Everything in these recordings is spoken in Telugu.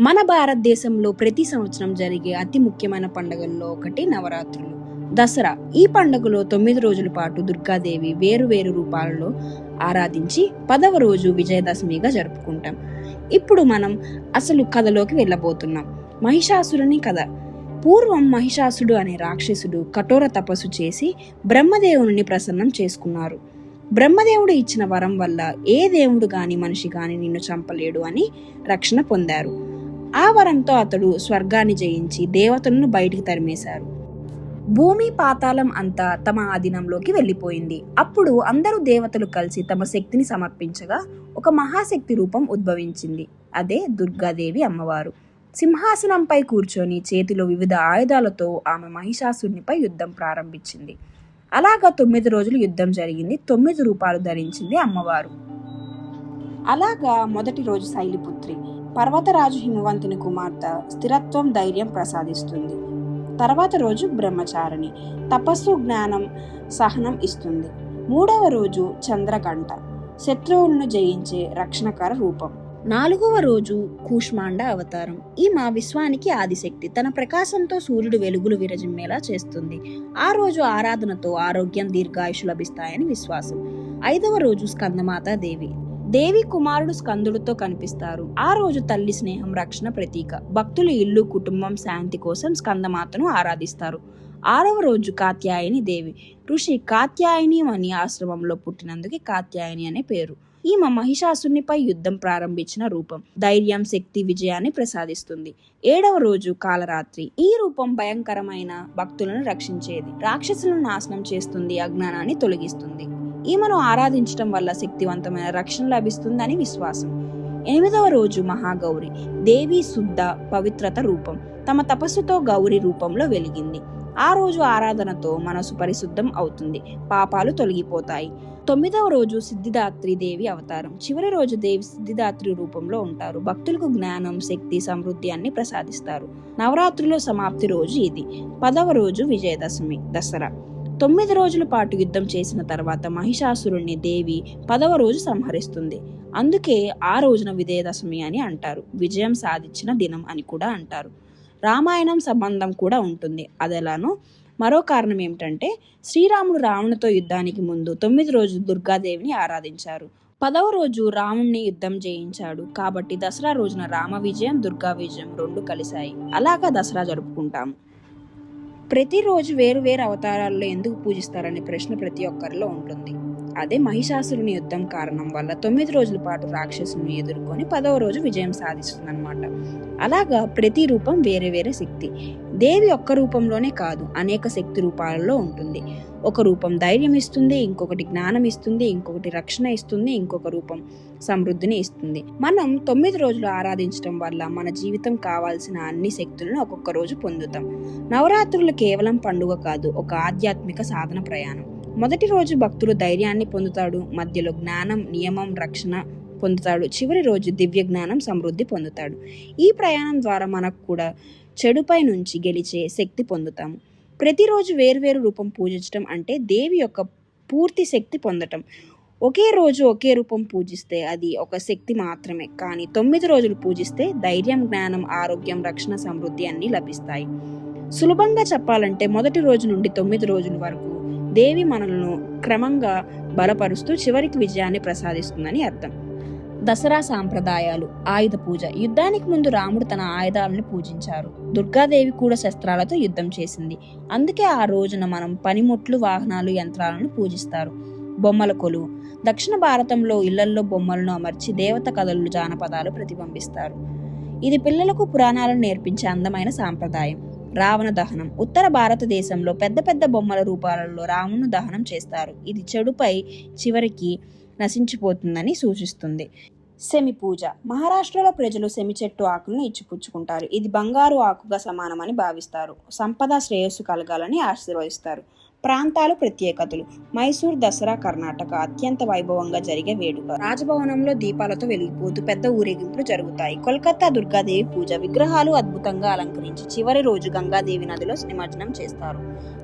మన భారతదేశంలో ప్రతి సంవత్సరం జరిగే అతి ముఖ్యమైన పండుగల్లో ఒకటి నవరాత్రులు. దసరా. ఈ పండుగలో తొమ్మిది రోజుల పాటు దుర్గాదేవి వేరు వేరు రూపాలలో ఆరాధించి పదవ రోజు విజయదశమిగా జరుపుకుంటాం. ఇప్పుడు మనం అసలు కథలోకి వెళ్ళబోతున్నాం. మహిషాసురుని కథ. పూర్వం మహిషాసుడు అనే రాక్షసుడు కఠోర తపస్సు చేసి బ్రహ్మదేవుని ప్రసన్నం చేసుకున్నారు. బ్రహ్మదేవుడు ఇచ్చిన వరం వల్ల ఏ దేవుడు గాని మనిషి గాని నిన్ను చంపలేడు అని రక్షణ పొందారు. ఆ వరంతో అతడు స్వర్గాన్ని జయించి దేవతలను బయటికి తరిమేశారు. భూమి పాతాళం అంతా తమ ఆధీనంలోకి వెళ్ళిపోయింది. అప్పుడు అందరూ దేవతలు కలిసి తమ శక్తిని సమర్పించగా ఒక మహాశక్తి రూపం ఉద్భవించింది. అదే దుర్గాదేవి అమ్మవారు. సింహాసనంపై కూర్చొని చేతిలో వివిధ ఆయుధాలతో ఆమె మహిషాసురునిపై యుద్ధం ప్రారంభించింది. అలాగా తొమ్మిది రోజులు యుద్ధం జరిగింది. తొమ్మిది రూపాలు ధరించింది అమ్మవారు. అలాగా మొదటి రోజు శైలిపుత్రి. పర్వతరాజు హిమవంతుని కుమార్తె స్థిరత్వం ధైర్యం ప్రసాదిస్తుంది. తర్వాత రోజు బ్రహ్మచారిణి. తపస్సు జ్ఞానం సహనం ఇస్తుంది. మూడవ రోజు చంద్రకంఠ. శత్రువులను జయించే రక్షణకర రూపం. నాలుగవ రోజు కూష్మాండ అవతారం. ఈ మా విశ్వానికి ఆదిశక్తి. తన ప్రకాశంతో సూర్యుడు వెలుగులు విరజిమ్మేలా చేస్తుంది. ఆ రోజు ఆరాధనతో ఆరోగ్యం దీర్ఘాయుషు లభిస్తాయని విశ్వాసం. ఐదవ రోజు స్కందమాత దేవి. దేవి కుమారుడు స్కందుడితో కనిపిస్తారు. ఆ రోజు తల్లి స్నేహం రక్షణ ప్రతీక. భక్తులు ఇల్లు కుటుంబం శాంతి కోసం స్కందమాతను ఆరాధిస్తారు. ఆరవ రోజు కాత్యాయని దేవి. ఋషి కాత్యాయని అని ఆశ్రమంలో పుట్టినందుకే కాత్యాయని అనే పేరు. ఈమె మహిషాసునిపై యుద్ధం ప్రారంభించిన రూపం. ధైర్యం శక్తి విజయాన్ని ప్రసాదిస్తుంది. ఏడవ రోజు కాలరాత్రి. ఈ రూపం భయంకరమైన భక్తులను రక్షించేది. రాక్షసులను నాశనం చేస్తుంది అజ్ఞానాన్ని తొలగిస్తుంది. ఈమెను ఆరాధించడం వల్ల శక్తివంతమైన రక్షణ లభిస్తుందని విశ్వాసం. ఎనిమిదవ రోజు మహాగౌరి దేవి శుద్ధ పవిత్రత రూపం. తమ తపస్సుతో గౌరి రూపంలో వెలిగింది. ఆ రోజు ఆరాధనతో మనసు పరిశుద్ధం అవుతుంది. పాపాలు తొలగిపోతాయి. తొమ్మిదవ రోజు సిద్ధిదాత్రి దేవి అవతారం. చివరి రోజు దేవి సిద్ధిదాత్రి రూపంలో ఉంటారు. భక్తులకు జ్ఞానం శక్తి సమృద్ధి అన్ని ప్రసాదిస్తారు. నవరాత్రిలో సమాప్తి రోజు ఇది. పదవ రోజు విజయదశమి దసరా. తొమ్మిది రోజుల పాటు యుద్ధం చేసిన తర్వాత మహిషాసురుణ్ణి దేవి పదవ రోజు సంహరిస్తుంది. అందుకే ఆ రోజున విజయదశమి అని అంటారు. విజయం సాధించిన దినం అని కూడా అంటారు. రామాయణం సంబంధం కూడా ఉంటుంది. అదెలానో మరో కారణం ఏమిటంటే శ్రీరాముడు రావణుతో యుద్ధానికి ముందు తొమ్మిది రోజులు దుర్గాదేవిని ఆరాధించారు. పదవ రోజు రాముణ్ణి యుద్ధం చేయించాడు. కాబట్టి దసరా రోజున రామ విజయం దుర్గా విజయం రెండు కలిశాయి. అలాగా దసరా జరుపుకుంటాము. ప్రతిరోజు వేరు వేరు అవతారాల్లో ఎందుకు పూజిస్తారనే ప్రశ్న ప్రతి ఒక్కరిలో ఉంటుంది. అదే మహిషాసురుని యుద్ధం కారణం వల్ల తొమ్మిది రోజుల పాటు రాక్షసుని ఎదుర్కొని పదవ రోజు విజయం సాధిస్తుందన్నమాట. అలాగా ప్రతి రూపం వేరే వేరే శక్తి. దేవి ఒక్క రూపంలోనే కాదు అనేక శక్తి రూపాలలో ఉంటుంది. ఒక రూపం ధైర్యం ఇస్తుంది ఇంకొకటి జ్ఞానం ఇస్తుంది ఇంకొకటి రక్షణ ఇస్తుంది ఇంకొక రూపం సమృద్ధిని ఇస్తుంది. మనం తొమ్మిది రోజులు ఆరాధించడం వల్ల మన జీవితం కావాల్సిన అన్ని శక్తులను ఒక్కొక్క రోజు పొందుతాం. నవరాత్రులు కేవలం పండుగ కాదు ఒక ఆధ్యాత్మిక సాధన ప్రయాణం. మొదటి రోజు భక్తులు ధైర్యాన్ని పొందుతాడు మధ్యలో జ్ఞానం నియమం రక్షణ పొందుతాడు చివరి రోజు దివ్య జ్ఞానం సమృద్ధి పొందుతాడు. ఈ ప్రయాణం ద్వారా మనకు కూడా చెడుపై నుంచి గెలిచే శక్తి పొందుతాము ప్రతిరోజు వేరువేరు రూపం పూజించడం అంటే దేవి యొక్క పూర్తి శక్తి పొందటం. ఒకే రోజు ఒకే రూపం పూజిస్తే అది ఒక శక్తి మాత్రమే. కానీ తొమ్మిది రోజులు పూజిస్తే ధైర్యం జ్ఞానం ఆరోగ్యం రక్షణ సమృద్ధి అన్నీ లభిస్తాయి. సులభంగా చెప్పాలంటే మొదటి రోజు నుండి తొమ్మిది రోజుల వరకు దేవి మనలను క్రమంగా బలపరుస్తూ చివరికి విజయాన్ని ప్రసాదిస్తుందని అర్థం. దసరా సాంప్రదాయాలు ఆయుధ పూజ. యుద్ధానికి ముందు రాముడు తన ఆయుధాలను పూజించారు. దుర్గాదేవి కూడా శస్త్రాలతో యుద్ధం చేసింది. అందుకే ఆ రోజున మనం పనిముట్లు వాహనాలు యంత్రాలను పూజిస్తారు. బొమ్మల కొలువు. దక్షిణ భారతంలో ఇళ్ళల్లో బొమ్మలను అమర్చి దేవత కథలు జానపదాలు ప్రతిబింబిస్తారు. ఇది పిల్లలకు పురాణాలను నేర్పించే అందమైన సాంప్రదాయం. రావణ దహనం. ఉత్తర భారతదేశంలో పెద్ద పెద్ద బొమ్మల రూపాలలో రామును దహనం చేస్తారు. ఇది చెడుపై చివరికి నశించిపోతుందని సూచిస్తుంది. సెమి పూజ మహారాష్ట్రలో ప్రజలు సెమి చెట్టు ఆకులను ఇచ్చిపుచ్చుకుంటారు. ఇది బంగారు ఆకుగా సమానమని భావిస్తారు. సంపద శ్రేయస్సు కలగాలని ఆశీర్వదిస్తారు. ప్రాంతాలు ప్రత్యేకతలు. మైసూర్ దసరా కర్ణాటక అత్యంత వైభవంగా జరిగే వేడుక. రాజభవనంలో దీపాలతో వెలిగిపోతూ పెద్ద ఊరేగింపులు జరుగుతాయి. కోల్కతా దుర్గాదేవి పూజ విగ్రహాలు అద్భుతంగా అలంకరించి చివరి రోజు గంగాదేవి నదిలో నిమజ్జనం చేస్తారు.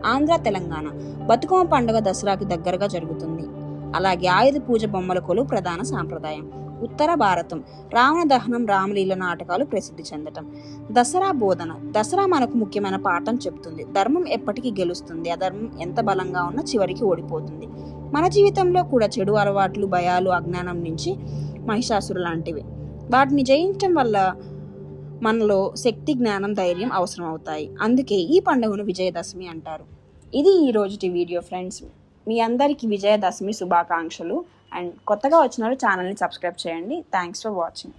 ఆంధ్ర తెలంగాణ. బతుకమ్మ పండుగ దసరాకి దగ్గరగా జరుగుతుంది. అలాగే ఆయుధ పూజ బొమ్మల కొలు ప్రధాన సాంప్రదాయం. ఉత్తర భారతం రావణ దహనం రామలీల నాటకాలు ప్రసిద్ధి చెందటం. దసరా బోధన దసరా మనకు ముఖ్యమైన పాఠం చెప్తుంది. ధర్మం ఎప్పటికీ గెలుస్తుంది. అధర్మం ఎంత బలంగా ఉన్నా చివరికి ఓడిపోతుంది. మన జీవితంలో కూడా చెడు అలవాట్లు భయాలు అజ్ఞానం నుంచి మహిషాసురు లాంటివి. వాటిని జయించడం వల్ల మనలో శక్తి జ్ఞానం ధైర్యం అవసరం అవుతాయి అందుకే ఈ పండుగను విజయదశమి అంటారు. ఇది ఈరోజు వీడియో ఫ్రెండ్స్. మీ అందరికీ విజయదశమి శుభాకాంక్షలు. అండ్ కొత్తగా వచ్చిన వాళ్ళు ఛానల్ని సబ్స్క్రైబ్ చేయండి. Thanks for watching